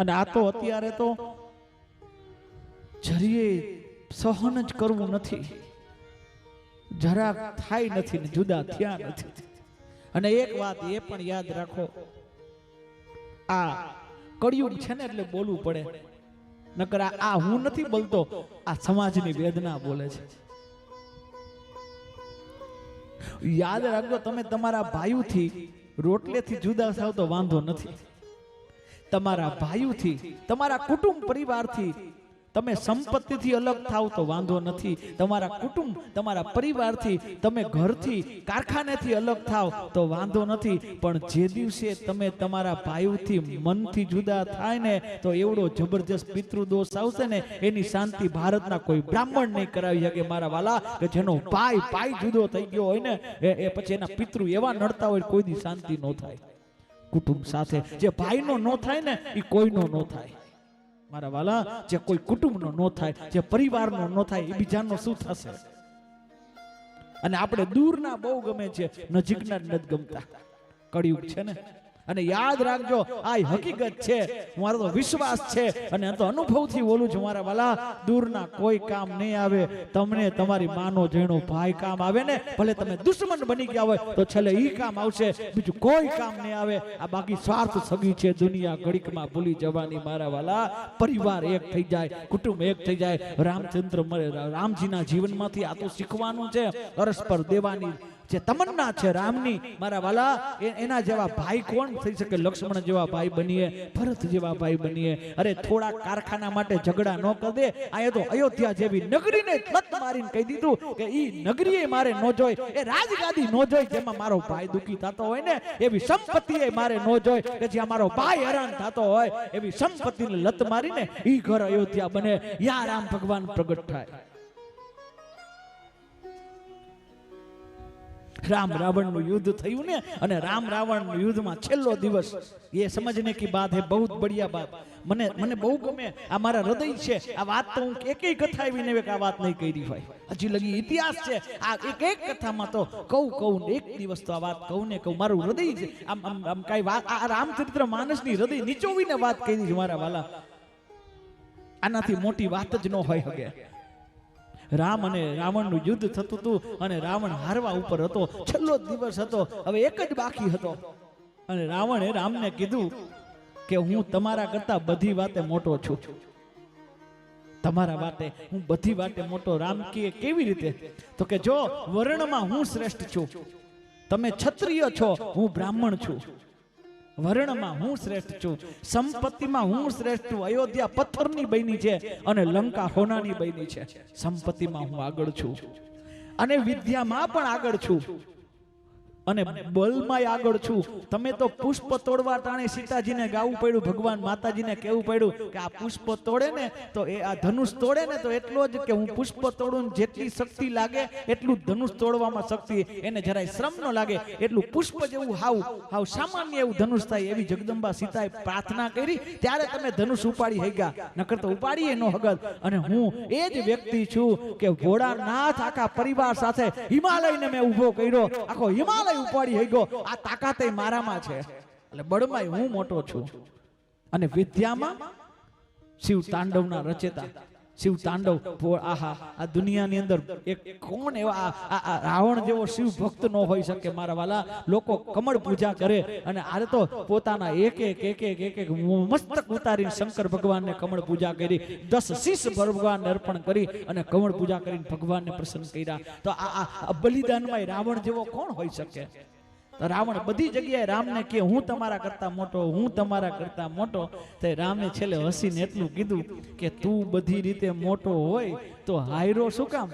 અને આ તો અત્યારે તો જરીએ સહન જ કરવું નથી. જરાક થાય નથી ને જુદા થયા નથી. અને એક વાત એ પણ યાદ રાખો. આ કળિયુગ છે ને એટલે બોલવું પડે. નકર આ- આ હું નથી બોલતો આ સમાજની વેદના બોલે છે. યાદ રાખજો તમે તમારા ભાઈઓથી રોટલેથી જુદા થાવ તો વાંધો નથી. તમારા ભાઈઓથી, તમારા કુટુંબ પરિવારથી તમે સંપત્તિથી અલગ થાવ તો વાંધો નથી. તમારા કુટુંબ, તમારા પરિવારથી તમે ઘરથી, કારખાનેથી અલગ થાવ તો વાંધો નથી. પણ જે દિવસે તમે તમારા ભાઈઓથી મનથી જુદા થાય ને, તો એવડો જબરજસ્ત પિતૃદોષ આવશે ને, એની શાંતિ ભારતના કોઈ બ્રાહ્મણ નહીં કરાવી શકે મારા વાલા, કે જેનો ભાઈ ભાઈ જુદો થઈ ગયો હોય ને, એ- પછી એના પિતૃ એવા નડતા હોય કોઈ દી શાંતિ ન થાય. કુટુંબ સાથે જે ભાઈનો નો થાય ને એ કોઈનો નો થાય. મારા વાલા, જે કોઈ કુટુંબનો નો થાય, જે પરિવારનો નો થાય એ બીજાનો શું થશે? અને આપણે દૂરના બહુ ગમે છે, નજીકના નથી ગમતા. કળિયુગ છે ને? અને યાદ રાખજો આ હકીકત છે મારો તો વિશ્વાસ છે અને તો અનુભવથી બોલું છું મારા વાલા દૂરના કોઈ કામ નહીં આવે તમને તમારી માનો જેણો ભાઈ કામ આવે ને ભલે તમે દુશ્મન બની ગયા હોય તો છેલ્લે ઈ કામ આવશે બીજું કોઈ કામ નહીં આવે. આ બાકી સ્વાર્થ સગી છે દુનિયા ઘડીકમાં ભૂલી જવાની મારા વાલા. પરિવાર એક થઈ જાય કુટુંબ એક થઈ જાય. રામચંદ્ર મરે રામજીના જીવનમાંથી આ તો શીખવાનું છે. પરસ્પર દેવાની જે તમન્ના છે રામની, મારા વાલા એના જેવા ભાઈ કોણ? થઈ શકે લક્ષ્મણ જેવા ભાઈ બનીએ, ભરત જેવા ભાઈ બનીએ. અરે થોડા કારખાના માટે ઝઘડા ન કર દે. આ તો અયોધ્યા જેવી નગરીને લત મારીને કહી દીધું કે ઈ નગરીએ મારે ન જોઈ એ રાજગાદી ન જોઈ જેમાં મારો ભાઈ દુખી થતો હોય ને, એવી સંપત્તિએ મારે ન જોઈ કે જ્યાં મારો ભાઈ હેરાન થતો હોય, એવી સંપત્તિને લત મારીને ઈ ઘર અયોધ્યા બને. યા રામ ભગવાન પ્રગટ થાય. રામ રાવણનું યુદ્ધ થયું ને અને રામ રાવણનું યુદ્ધમાં છેલ્લો દિવસ એ સમજને કી બાત હે બહુ બઢિયા બાત મને મને બહુ ગમે, આ મારા હૃદય છે, આ વાત તો હું એકેય કથા એવી ને આ વાત નહીં કરી હોય. હજી લગી ઇતિહાસ છે, આ એક એક કથામાં તો કહું કહું ને એક દિવસ તો આ વાત કહું ને કહું, મારું હૃદય છે. આમ આમ આમ કાંઈ વાત, આ રામચરિત્ર માનસની હૃદય નીચોવીને વાત કરી છે મારા વાલા. આનાથી મોટી વાત જ ન હોય શકે રામ અને રાવણનું યુદ્ધ થતું હતું અને રાવણ હારવા ઉપર હતો. છેલ્લો દિવસ હતો. હવે એક જ બાકી હતો. અને રાવણે રામને કીધું કે હું તમારા કરતા બધી વાતે મોટો છું. તમારા વાતે હું બધી વાતે મોટો રામ કે કેવી રીતે? તો કે જો વર્ણમાં હું શ્રેષ્ઠ છું. તમે ક્ષત્રિય છો, હું બ્રાહ્મણ છું. વર્ણમાં હું શ્રેષ્ઠ છું. સંપત્તિમાં હું શ્રેષ્ઠ છું. અયોધ્યા પથ્થરની બની છે અને લંકા હોનાની બની છે. સંપત્તિમાં હું આગળ છું. અને વિદ્યામાં પણ આગળ છું. અને બલમાં આગળ છું. તમે તો પુષ્પ તોડવા ટાણે સીતાજીને ગાવું પડ્યું, ભગવાન માતાજીને કહેવું પડ્યું કે આ પુષ્પ તોડે ને તો એ આ ધનુષ તોડે ને તો એટલો જ કે હું પુષ્પ તોડું જેટલી શક્તિ લાગે, એટલું ધનુષ તોડવામાં શક્તિ એને જરાય શ્રમ ન લાગે. એટલું પુષ્પ જેવું હાવ હાવ સામાન્ય એવું ધનુષ થાય એવી જગદંબા સીતાએ પ્રાર્થના કરી. ત્યારે તમે ધનુષ ઉપાડી ગયા નકર તો ઉપાડીએ નો હગત. અને હું એ જ વ્યક્તિ છું કે ભોળાનાથ આખા પરિવાર સાથે હિમાલયને મેં ઊભો કર્યો. આખો હિમાલય ઉપાડી હગ્યો આ તાકાત મારામાં છે. એટલે બળમાં હું મોટો છું. અને વિદ્યામાં શિવ તાંડવના રચેતા. શિવ તાંડવ આહા, આ દુનિયાની અંદર એક કોણ એવા રાવણ જેવો શિવ ભક્ત ન હોઈ શકે મારા વાલા. લોકો કમળ પૂજા કરે અને આરે તો પોતાના એક એક એક એક એક એક મસ્તક ઉતારીને શંકર ભગવાનને કમળ પૂજા કરી, દસ શીશ ભગવાનને અર્પણ કરી અને કમળ પૂજા કરીને ભગવાનને પ્રસન્ન કર્યા. તો આ બલિદાનમાં રાવણ જેવો કોણ હોઈ શકે? તો રાવણ બધી જગ્યાએ રામને કે હું તમારા કરતા મોટો, હું તમારા કરતા મોટો. તો રામે છેલ્લે હસીને એટલું કીધું કે, તું બધી રીતે મોટો હોય તો હાયરો શું કામ?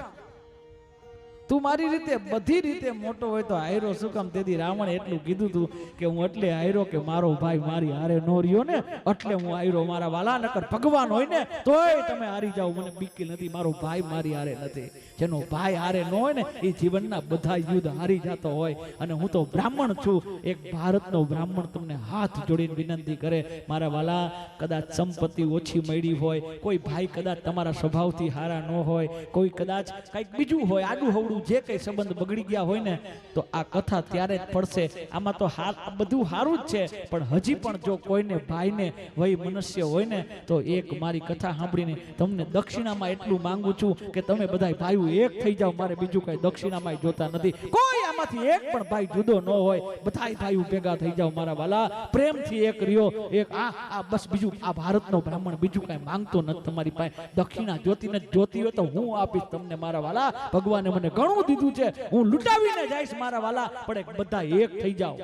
તું મારી રીતે બધી રીતે મોટો હોય તો આયરો શું કામ? તેથી રાવણે એટલું કીધું તું કે હું એટલે આયરો કે મારો ભાઈ મારી હારે નો રહ્યો ને, એટલે હું આયરો મારા વાલા નકર ભગવાન હોય ને, તોય તમે હારી જાઓ. મને બીકી નથી, મારો ભાઈ મારી હારે નથી. જેનો ભાઈ હારે ન હોય ને એ જીવનના બધા યુદ્ધ હારી જતો હોય. અને હું તો બ્રાહ્મણ છું. એક ભારતનો બ્રાહ્મણ તમને હાથ જોડીને વિનંતી કરે, મારા વાલા, કદાચ સંપત્તિ ઓછી મળી હોય, કોઈ ભાઈ કદાચ તમારા સ્વભાવથી હારા ન હોય, કોઈ કદાચ કંઈક બીજું હોય આડું હવડું વહુનું જે કંઈ સંબંધ બગડી ગયા હોય ને, તો આ કથા ત્યારે જ પડશે આમાં તો બધું સારું જ છે. પણ હજી પણ જો કોઈને ભાઈને વય મનુષ્ય હોય ને, તો એક મારી કથા સાંભળીને તમને દક્ષિણામાં એટલું માંગુ છું કે તમે બધા ભાઈઓ એક થઈ જાઓ, મારે બીજું કઈ દક્ષિણામાં જોતા નથી. કોઈ આમાંથી એક પણ ભાઈ જુદો ન હોય. બધા ભાઈઓ ભેગા થઈ જાઓ, મારા વાલા. પ્રેમથી એક રહ્યો, એક, આ આ, બસ બીજું, આ ભારતનો બ્રાહ્મણ બીજું કઈ માંગતો નથી તમારી પાસે. દક્ષિણા જોતી નથી, જોતી હોય તો હું આપીશ તમને, મારા વાલા. ભગવાને મને ઘણું દીધું છે. હું લૂંટાવીને જઈશ મારા વાલા, પણ બધા એક થઈ જાઓ.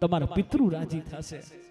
તમારા પિતૃ રાજી થશે.